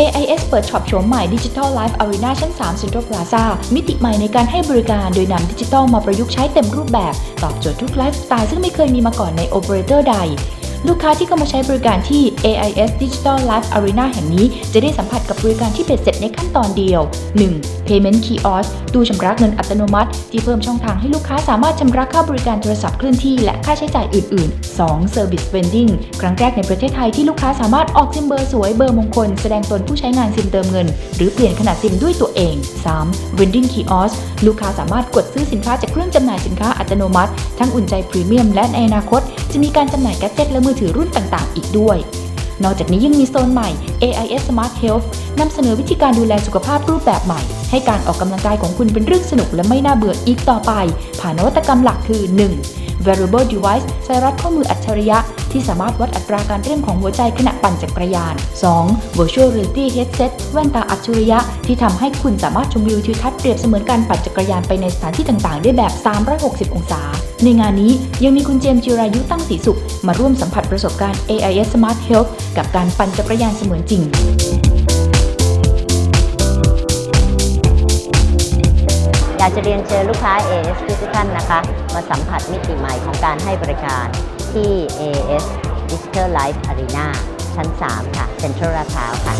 AIS เปิดช็อปโฉมใหม่ Digital Life Arena ชั้น 3 Central Plaza มิติใหม่ในการให้บริการโดยนำดิจิทัลมาประยุกต์ใช้เต็มรูปแบบ ตอบโจทย์ทุกไลฟ์สไตล์ซึ่งไม่เคยมีมาก่อนในโอเปอเรเตอร์ใด ลูกค้าที่เข้ามาใช้บริการที่ AIS Digital Life Arena แห่งนี้ จะได้สัมผัสกับบริการที่เบ็ดเสร็จในขั้นตอนเดียว 1. Payment Kiosk ตู้ชำระเงินอัตโนมัติ ที่เพิ่มช่องทางให้ลูกค้าสามารถชำระค่าบริการโทรศัพท์เคลื่อนที่และค่าใช้จ่ายอื่น ๆ 2. Service Vending ครั้งแรกในประเทศไทยที่ลูกค้าสามารถออกซิมเบอร์สวยเบอร์มงคล แสดงตนผู้ใช้งานซิมเติมเงิน หรือเปลี่ยนขนาดซิมด้วยตัวเอง 3. Vending Kiosk ลูกค้าสามารถกดซื้อสินค้าจากเครื่องจำหน่ายสินค้าอัตโนมัติ ทั้งอุ่นใจพรีเมียมและในอนาคต จะมีการจำหน่ายแกดเจ็ตและมือถือรุ่นต่างๆ อีกด้วย นอกจากนี้ยังมีโซนใหม่ AIS Smart Health นำเสนอวิธีการดูแลสุขภาพรูปแบบใหม่ ให้การออกกำลังกายของคุณเป็นเรื่องสนุกและไม่น่าเบื่ออีกต่อไป ผ่านนวัตกรรมหลักคือ 1. Wearable Device สายรัดข้อมืออัจฉริยะ ที่สามารถวัดอัตราการเต้นของหัวใจขณะปั่นจักรยาน 2. Virtual Reality Headset แว่นตาอัจฉริยะ ที่ทำให้คุณสามารถชมวิวทิวทัศน์เปรียบเสมือนการปั่นจักรยานไปในสถานที่ต่างๆ ได้แบบ 360 องศา ในงานนี้ยังมีคุณเจมส์จิรายุตั้งสีสุข มาร่วมสัมผัสประสบการณ์ AIS Smart Health กับการปั่นจักรยานเสมือนจริงอยากจะเรียนเชิญลูกค้า AS ทุกท่านนะคะ มาสัมผัสมิติใหม่ของการให้บริการ ที่ AS Digital Life Arena ชั้น 3 ค่ะ Central ลาดพร้าวค่ะ